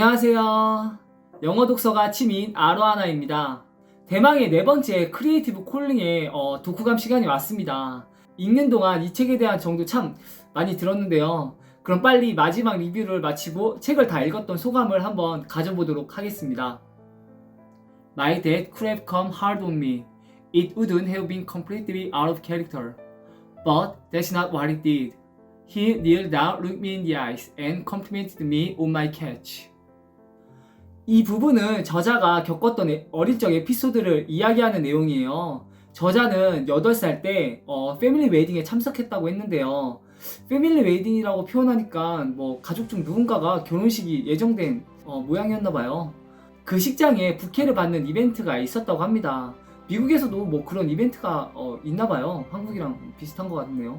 안녕하세요. 영어 독서가 취미인 아로하나입니다. 대망의 네 번째 크리에이티브 콜링의 어, 독후감 시간이 왔습니다. 읽는 동안 이 책에 대한 정도 참 많이 들었는데요. 그럼 빨리 마지막 리뷰를 마치고 책을 다 읽었던 소감을 한번 가져보도록 하겠습니다. My dad could have come hard on me. It wouldn't have been completely out of character. But that's not what it did. He kneeled down, looked me in the eyes, and complimented me on my catch. 이 부분은 저자가 겪었던 에- 어릴 적 에피소드를 이야기하는 내용이에요. 저자는 8살 때 어, 패밀리 웨딩에 참석했다고 했는데요. 패밀리 웨딩이라고 표현하니까 뭐 가족 중 누군가가 결혼식이 예정된 어, 모양이었나 봐요. 그 식장에 부케를 받는 이벤트가 있었다고 합니다. 미국에서도 뭐 그런 이벤트가 어, 있나 봐요. 한국이랑 비슷한 것 같네요.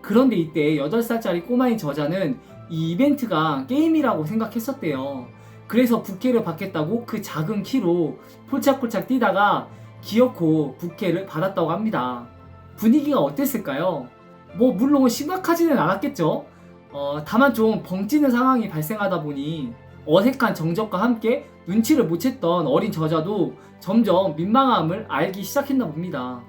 그런데 이때 8살짜리 꼬마인 저자는 이 이벤트가 게임이라고 생각했었대요. 그래서 부케를 받겠다고 그 작은 키로 폴짝폴짝 뛰다가 기어코 부케를 받았다고 합니다. 분위기가 어땠을까요? 뭐 물론 심각하지는 않았겠죠. 어, 다만 좀 벙찌는 상황이 발생하다 보니 어색한 정적과 함께 눈치를 못 챘던 어린 저자도 점점 민망함을 알기 시작했나 봅니다.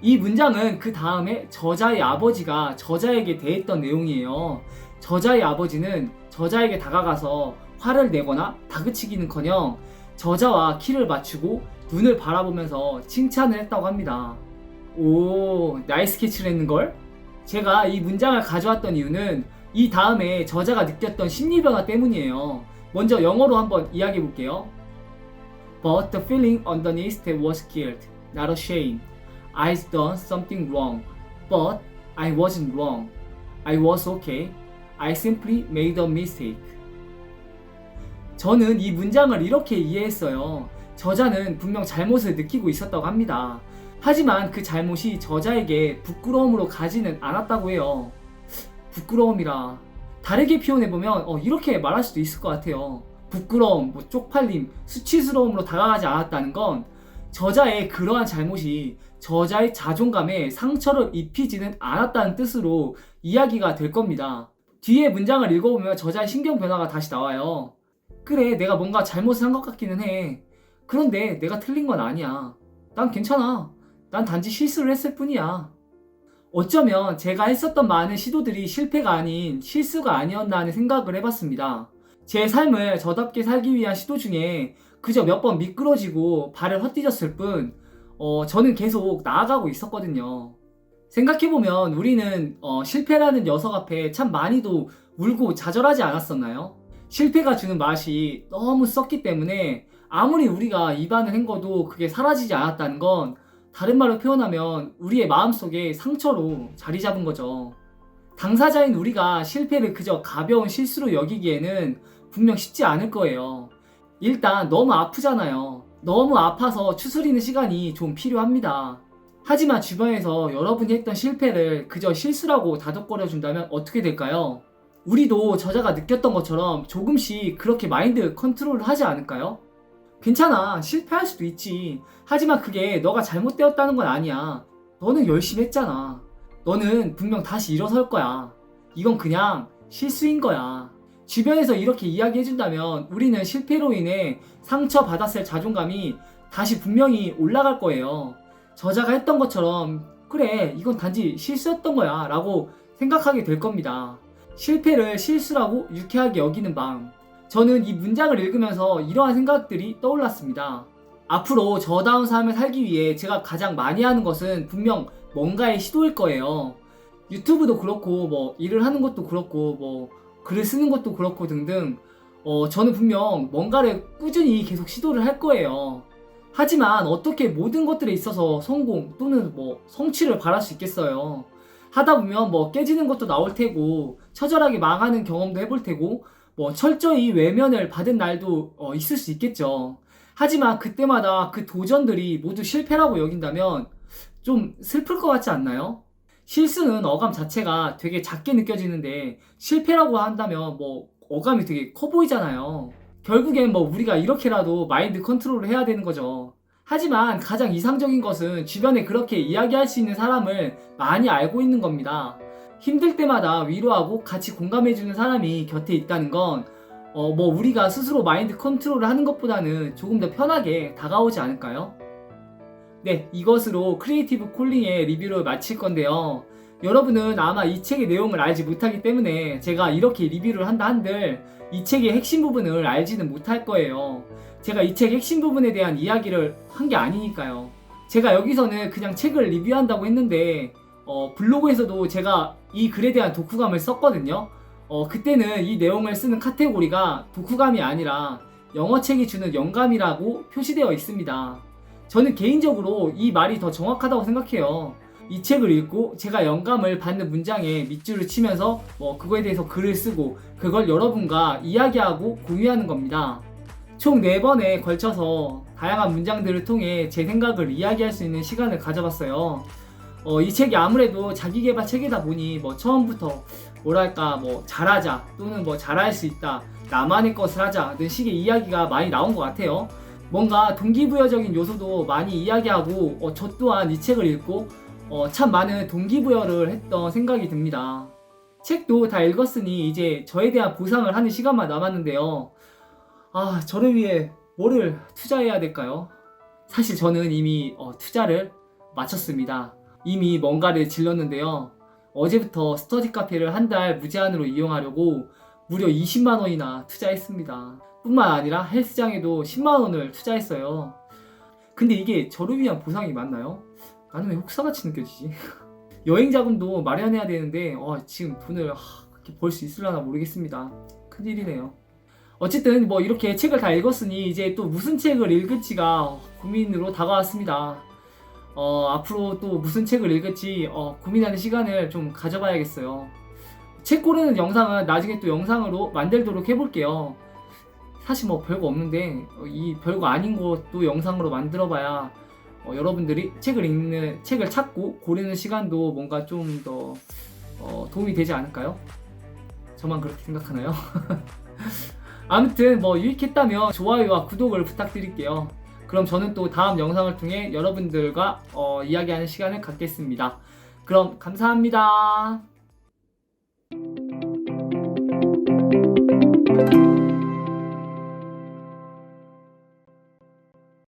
이 문장은 그 다음에 저자의 아버지가 저자에게 대했던 내용이에요. 저자의 아버지는 저자에게 다가가서 화를 내거나 다그치기는커녕 저자와 키를 맞추고 눈을 바라보면서 칭찬을 했다고 합니다. 오, 나이스 캐치를 했는걸? 제가 이 문장을 가져왔던 이유는 이 다음에 저자가 느꼈던 심리 변화 때문이에요. 먼저 영어로 한번 이야기해 볼게요. But the feeling underneath was guilt, not a shame. I'd done something wrong, but I wasn't wrong. I was okay. I simply made a mistake. 저는 이 문장을 이렇게 이해했어요. 저자는 분명 잘못을 느끼고 있었다고 합니다. 하지만 그 잘못이 저자에게 부끄러움으로 가지는 않았다고 해요. 부끄러움이라. 다르게 표현해보면 어, 이렇게 말할 수도 있을 것 같아요. 부끄러움, 뭐 쪽팔림, 수치스러움으로 다가가지 않았다는 건 저자의 그러한 잘못이 저자의 자존감에 상처를 입히지는 않았다는 뜻으로 이야기가 될 겁니다. 뒤에 문장을 읽어보면 저자의 신경 변화가 다시 나와요. 그래, 내가 뭔가 잘못을 한 것 같기는 해. 그런데 내가 틀린 건 아니야. 난 괜찮아. 난 단지 실수를 했을 뿐이야. 어쩌면 제가 했었던 많은 시도들이 실패가 아닌 실수가 아니었나 하는 생각을 해봤습니다. 제 삶을 저답게 살기 위한 시도 중에 그저 몇 번 미끄러지고 발을 헛디뎠을 뿐, 어, 저는 계속 나아가고 있었거든요. 생각해보면 우리는 어, 실패라는 녀석 앞에 참 많이도 울고 좌절하지 않았었나요? 실패가 주는 맛이 너무 썩기 때문에 아무리 우리가 입안을 헹궈도 그게 사라지지 않았다는 건 다른 말로 표현하면 우리의 마음속에 상처로 자리 잡은 거죠. 당사자인 우리가 실패를 그저 가벼운 실수로 여기기에는 분명 쉽지 않을 거예요. 일단 너무 아프잖아요. 너무 아파서 추스리는 시간이 좀 필요합니다. 하지만 주변에서 여러분이 했던 실패를 그저 실수라고 다독거려 준다면 어떻게 될까요? 우리도 저자가 느꼈던 것처럼 조금씩 그렇게 마인드 컨트롤을 하지 않을까요? 괜찮아. 실패할 수도 있지. 하지만 그게 너가 잘못되었다는 건 아니야. 너는 열심히 했잖아. 너는 분명 다시 일어설 거야. 이건 그냥 실수인 거야. 주변에서 이렇게 이야기해준다면 우리는 실패로 인해 상처받았을 자존감이 다시 분명히 올라갈 거예요. 저자가 했던 것처럼, 그래, 이건 단지 실수였던 거야. 라고 생각하게 될 겁니다. 실패를 실수라고 유쾌하게 여기는 마음. 저는 이 문장을 읽으면서 이러한 생각들이 떠올랐습니다. 앞으로 저다운 삶을 살기 위해 제가 가장 많이 하는 것은 분명 뭔가의 시도일 거예요. 유튜브도 그렇고, 뭐, 일을 하는 것도 그렇고, 뭐, 글을 쓰는 것도 그렇고 등등, 어, 저는 분명 뭔가를 꾸준히 계속 시도를 할 거예요. 하지만 어떻게 모든 것들에 있어서 성공 또는 뭐 성취를 바랄 수 있겠어요. 하다 보면 뭐 깨지는 것도 나올 테고, 처절하게 망하는 경험도 해볼 테고, 뭐 철저히 외면을 받은 날도 어, 있을 수 있겠죠. 하지만 그때마다 그 도전들이 모두 실패라고 여긴다면 좀 슬플 것 같지 않나요? 실수는 어감 자체가 되게 작게 느껴지는데 실패라고 한다면 뭐 어감이 되게 커 보이잖아요. 결국엔 뭐 우리가 이렇게라도 마인드 컨트롤을 해야 되는 거죠. 하지만 가장 이상적인 것은 주변에 그렇게 이야기할 수 있는 사람을 많이 알고 있는 겁니다. 힘들 때마다 위로하고 같이 공감해주는 사람이 곁에 있다는 건 어, 뭐 우리가 스스로 마인드 컨트롤을 하는 것보다는 조금 더 편하게 다가오지 않을까요? 네, 이것으로 크리에이티브 콜링의 리뷰를 마칠 건데요. 여러분은 아마 이 책의 내용을 알지 못하기 때문에 제가 이렇게 리뷰를 한다 한들 이 책의 핵심 부분을 알지는 못할 거예요. 제가 이 책 핵심 부분에 대한 이야기를 한 게 아니니까요. 제가 여기서는 그냥 책을 리뷰한다고 했는데 어, 블로그에서도 제가 이 글에 대한 독후감을 썼거든요. 어, 그때는 이 내용을 쓰는 카테고리가 독후감이 아니라 영어 책이 주는 영감이라고 표시되어 있습니다. 저는 개인적으로 이 말이 더 정확하다고 생각해요. 이 책을 읽고 제가 영감을 받는 문장에 밑줄을 치면서 뭐 그거에 대해서 글을 쓰고 그걸 여러분과 이야기하고 공유하는 겁니다. 총 4번에 걸쳐서 다양한 문장들을 통해 제 생각을 이야기할 수 있는 시간을 가져봤어요. 어, 이 책이 아무래도 자기개발 책이다 보니 뭐 처음부터 뭐랄까 뭐 잘하자 또는 뭐 잘할 수 있다 나만의 것을 하자 는 식의 이야기가 많이 나온 것 같아요. 뭔가 동기부여적인 요소도 많이 이야기하고 어, 저 또한 이 책을 읽고 어, 참 많은 동기부여를 했던 생각이 듭니다. 책도 다 읽었으니 이제 저에 대한 보상을 하는 시간만 남았는데요. 아, 저를 위해 뭐를 투자해야 될까요? 사실 저는 이미 어, 투자를 마쳤습니다. 이미 뭔가를 질렀는데요. 어제부터 스터디 카페를 한 달 무제한으로 이용하려고 무려 20만 원이나 투자했습니다. 뿐만 아니라 헬스장에도 10만 원을 투자했어요. 근데 이게 저를 위한 보상이 맞나요? 나는 왜 혹사같이 느껴지지? 여행 자금도 마련해야 되는데 어, 지금 돈을 벌수 있으려나 모르겠습니다. 큰일이네요. 어쨌든 뭐 이렇게 책을 다 읽었으니 이제 또 무슨 책을 읽을지가 고민으로 다가왔습니다. 어, 앞으로 또 무슨 책을 읽을지 어, 고민하는 시간을 좀 가져봐야겠어요. 책 고르는 영상은 나중에 또 영상으로 만들도록 해볼게요. 사실 뭐 별거 없는데 어, 이 별거 아닌 것도 영상으로 만들어봐야 어, 여러분들이 책을 읽는 책을 찾고 고르는 시간도 뭔가 좀더 어, 도움이 되지 않을까요? 저만 그렇게 생각하나요? 아무튼 뭐 유익했다면 좋아요와 구독을 부탁드릴게요. 그럼 저는 또 다음 영상을 통해 여러분들과 어, 이야기하는 시간을 갖겠습니다. 그럼 감사합니다.